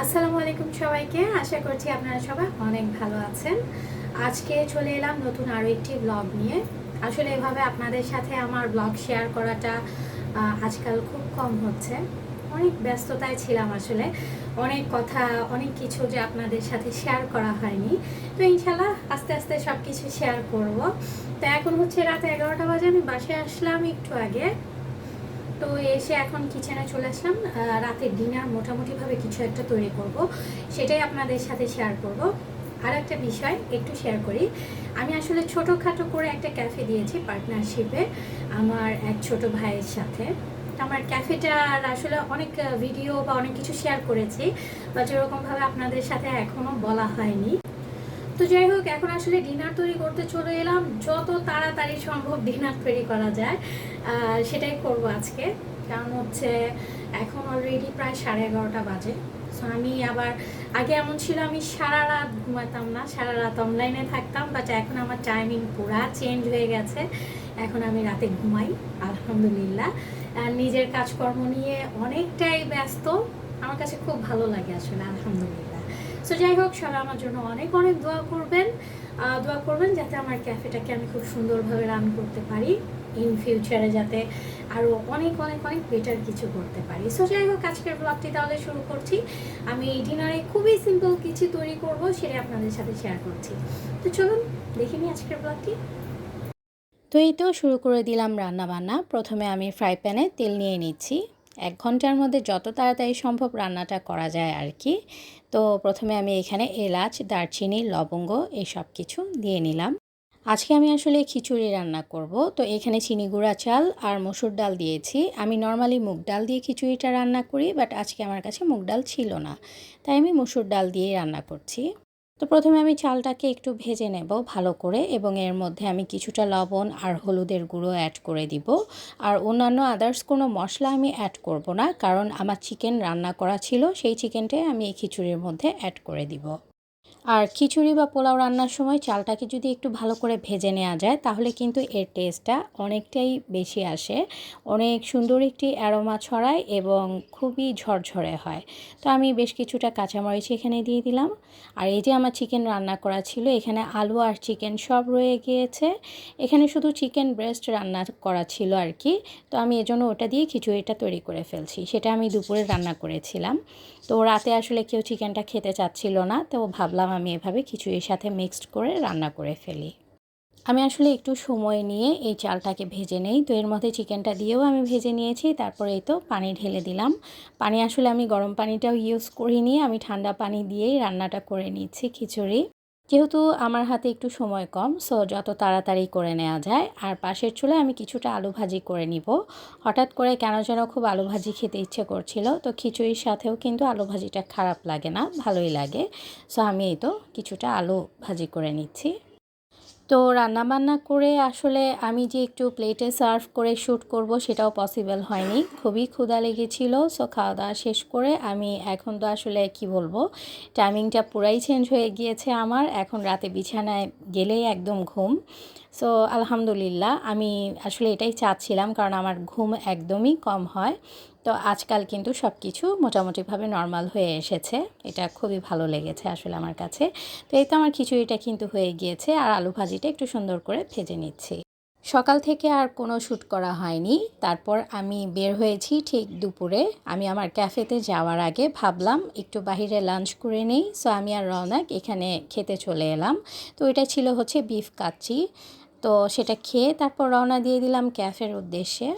আসসালামু আলাইকুম সবাইকে। আশা করছি আপনারা সবাই অনেক ভালো আছেন। আজকে চলে এলাম নতুন আরও একটি ব্লগ নিয়ে। আসলে এভাবে আপনাদের সাথে আমার ব্লগ শেয়ার করাটা আজকাল খুব কম হচ্ছে। অনেক ব্যস্ততায় ছিলাম আসলে। অনেক কথা, অনেক কিছু যে আপনাদের সাথে শেয়ার করা হয়নি। তো ইনশাল্লাহ আস্তে আস্তে সব কিছু শেয়ার করব। তো এখন হচ্ছে রাত এগারোটা বাজে, আমি বাসায় আসলাম একটু আগে। তো এসে এখন কিচেনে চলে আসলাম। রাতের ডিনার মোটামুটিভাবে কিছু একটা তৈরি করব। সেটাই আপনাদের সাথে শেয়ার করব। আর একটা বিষয় একটু শেয়ার করি। আমি আসলে ছোটোখাটো করে একটা ক্যাফে দিয়েছি পার্টনারশিপে আমার এক ছোট ভাইয়ের সাথে। আমার ক্যাফেটার আসলে অনেক ভিডিও বা অনেক কিছু শেয়ার করেছি বা যেরকমভাবে আপনাদের সাথে এখনও বলা হয়নি। তো যাই হোক, এখন আসলে ডিনার তৈরি করতে চলে এলাম। যত তাড়াতাড়ি সম্ভব ডিনার তৈরি করা যায় সেটাই করব আজকে। কারণ হচ্ছে এখন অলরেডি প্রায় সাড়ে এগারোটা বাজে। সো আমি আবার, আগে এমন ছিল আমি সারা রাত ঘুমাতাম না, সারা রাত অনলাইনে থাকতাম বাট এখন আমার টাইমিং পুরা চেঞ্জ হয়ে গেছে। এখন আমি রাতে ঘুমাই, আলহামদুলিল্লাহ। নিজের কাজকর্ম নিয়ে অনেকটাই ব্যস্ত। আমার কাছে খুব ভালো লাগে আসলে, আলহামদুলিল্লাহ। সো যাই হোক সবাই আমার জন্য অনেক অনেক দোয়া করবেন দোয়া করবেন যাতে আমার ক্যাফেটাকে আমি খুব সুন্দরভাবে রান করতে পারি ইন ফিউচারে যাতে আরও অনেক অনেক অনেক বেটার কিছু করতে পারি। সো যাই হোক আজকের ব্লগটি তাহলে শুরু করছি। আমি ডিনারে খুবই সিম্পল কিছু তৈরি করব, সেটাই আপনাদের সাথে শেয়ার করছি। তো চলুন, দেখে নিই আজকের ব্লগটি তো এই তো শুরু করে দিলাম রান্না বান্না প্রথমে আমি ফ্রাই প্যানে তেল নিয়ে নিচ্ছি। এক ঘণ্টার মধ্যে যত তাড়াতাড়ি সম্ভব রান্নাটা করা যায় আর কি। তো প্রথমে আমি এখানে এলাচ, দারচিনি, লবঙ্গ এই সব কিছু দিয়ে নিলাম। আজকে আমি আসলে খিচুড়ি রান্না করব। তো এখানে চিনি গুঁড়া চাল আর মসুর ডাল দিয়েছি। আমি নর্মালি মুগ ডাল দিয়ে খিচুড়িটা রান্না করি, বাট আজকে আমার কাছে মুগ ডাল ছিল না। তাই আমি মসুর ডাল দিয়েই রান্না করছি। তো প্রথমে আমি চালটাকে একটু ভেজে নেব ভালো করে এবং এর মধ্যে আমি কিছুটা লবণ আর হলুদের গুঁড়ো অ্যাড করে দিব। আর অন্যান্য আদার্স কোনো মশলা আমি অ্যাড করব না, কারণ আমার চিকেন রান্না করা ছিল, সেই চিকেনটাই আমি এই খিচুড়ির মধ্যে অ্যাড করে দিব। আর খিচুড়ি বা পোলাও রান্নার সময় চালটাকে যদি একটু ভালো করে ভেজে নেওয়া যায়, তাহলে কিন্তু এর টেস্টটা অনেকটাই বেশি আসে। অনেক সুন্দর একটি অ্যারোমা ছড়ায় এবং খুবই ঝরঝরে হয়। তো আমি বেশ কিছুটা কাঁচামরিচ এখানে দিয়ে দিলাম। আর এই যে আমার চিকেন রান্না করা ছিল, এখানে আলু আর চিকেন সব রয়ে গিয়েছে। এখানে শুধু চিকেন ব্রেস্ট রান্না করা ছিল আর কি। তো আমি এজন্য ওটা দিয়ে খিচুড়িটা তৈরি করে ফেলছি। সেটা আমি দুপুরে রান্না করেছিলাম। তো রাতে আসলে কেউ চিকেনটা খেতে চাচ্ছিল না, তো ভাবলাম আমি এভাবে খিচুড়ির সাথে মিক্সড করে রান্না করে ফেলি। আমি আসলে একটু সময় নিয়ে এই চালটাকে ভেজে নেই। তো এর মধ্যে চিকেনটা দিয়েও আমি ভেজে নিয়েছি। তারপরে এই তো পানি ঢেলে দিলাম। পানি আসলে আমি গরম পানিটাও ইউজ করিনি। আমি ঠান্ডা পানি দিয়েই রান্নাটা করে নিচ্ছি খিচুড়ি। যেহেতু আমার হাতে একটু সময় কম সো যত তাড়াতাড়ি করে নেওয়া যায়, আর পাশের চুলে আমি কিছুটা আলু ভাজি করে নিব। হঠাৎ করে কেন যেন খুব আলু ভাজি খেতে ইচ্ছে করছিল, তো খিচুড়ির সাথেও কিন্তু আলু ভাজিটা খারাপ লাগে না, ভালোই লাগে। সো আমি এই তো কিছুটা আলু ভাজি করে নিচ্ছি। তো রান্নাবান্না করে আসলে আমি যে একটু প্লেটে সার্ভ করে শ্যুট করব সেটাও পসিবল হয়নি। খুবই ক্ষুধা লেগেছিল সো খাওয়া দাওয়া শেষ করে আমি এখন তো আসলে কি বলব টাইমিংটা পুরাই চেঞ্জ হয়ে গিয়েছে আমার। এখন রাতে বিছানায় গেলেই একদম ঘুম। সো আলহামদুলিল্লাহ, আমি আসলে এটাই চাচ্ছিলাম কারণ আমার ঘুম একদমই কম হয়। তো আজকাল কিন্তু সব কিছু মোটামুটিভাবে নর্মাল হয়ে এসেছে। এটা খুবই ভালো লেগেছে আসলে আমার কাছে। তো এই তো আমার খিচুড়িটা কিন্তু হয়ে গিয়েছে আর আলু ভাজিটা একটু সুন্দর করে ভেজে নিচ্ছি। সকাল থেকে আর কোনো শ্যুট করা হয়নি। তারপর আমি বের হয়েছি ঠিক দুপুরে। আমি আমার ক্যাফেতে যাওয়ার আগে ভাবলাম একটু বাহিরে লাঞ্চ করে নেই সো আমি আর রওনাক এখানে খেতে চলে এলাম। তো এটা ছিল হচ্ছে বিফ কাচ্চি। তো সেটা খেয়ে তারপর রওনা দিয়ে দিলাম ক্যাফের উদ্দেশ্যে।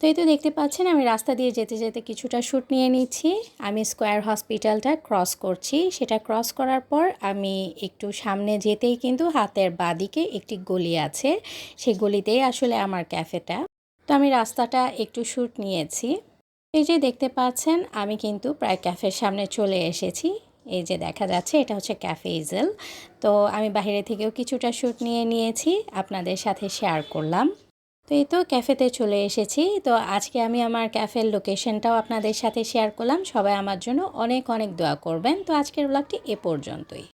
তো এই তো দেখতে পাচ্ছেন, আমি রাস্তা দিয়ে যেতে যেতে কিছুটা শ্যুট নিয়ে নিচ্ছি। আমি স্কোয়ার হসপিটালটা ক্রস করছি। সেটা ক্রস করার পর আমি একটু সামনে যেতেই কিন্তু হাতের বাদিকে একটি গলি আছে। সেই গলিতেই আসলে আমার ক্যাফেটা তো আমি রাস্তাটা একটু শ্যুট নিয়েছি। এই যে দেখতে পাচ্ছেন, আমি কিন্তু প্রায় ক্যাফের সামনে চলে এসেছি। এই যে দেখা যাচ্ছে, এটা হচ্ছে ক্যাফে ইজেল তো আমি বাইরে থেকেও কিছুটা শ্যুট নিয়ে নিয়েছি। আপনাদের সাথে শেয়ার করলাম। তো এই তো ক্যাফেতে চলে এসেছি। তো আজকে আমি আমার ক্যাফের লোকেশনটাও আপনাদের সাথে শেয়ার করলাম। সবাই আমার জন্য অনেক অনেক দোয়া করবেন। তো আজকের ব্লগটি এ পর্যন্তই।